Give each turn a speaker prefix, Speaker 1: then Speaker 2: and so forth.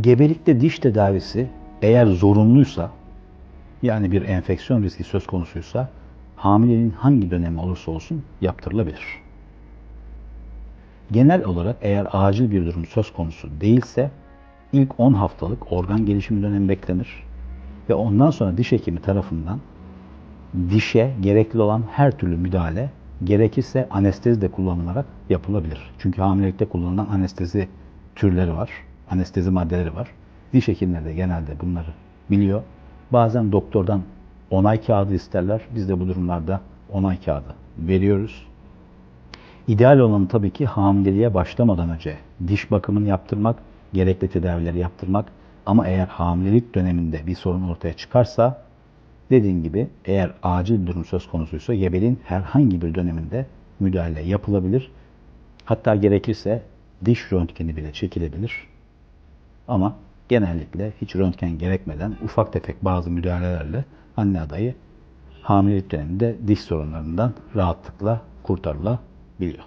Speaker 1: Gebelikte diş tedavisi eğer zorunluysa yani bir enfeksiyon riski söz konusuysa hamileliğin hangi dönemi olursa olsun yaptırılabilir. Genel olarak eğer acil bir durum söz konusu değilse ilk 10 haftalık organ gelişimi dönemi beklenir ve ondan sonra diş hekimi tarafından dişe gerekli olan her türlü müdahale gerekirse anestezi de kullanılarak yapılabilir. Çünkü hamilelikte kullanılan anestezi türleri var. Anestezi maddeleri var. Diş hekimleri de genelde bunları biliyor. Bazen doktordan onay kağıdı isterler. Biz de bu durumlarda onay kağıdı veriyoruz. İdeal olan tabii ki hamileliğe başlamadan önce diş bakımını yaptırmak, gerekli tedavileri yaptırmak. Ama eğer hamilelik döneminde bir sorun ortaya çıkarsa dediğim gibi eğer acil bir durum söz konusuysa gebeliğin herhangi bir döneminde müdahale yapılabilir. Hatta gerekirse diş röntgeni bile çekilebilir. Ama genellikle hiç röntgen gerekmeden ufak tefek bazı müdahalelerle anne adayı hamilelik döneminde diş sorunlarından rahatlıkla kurtarılabiliyor.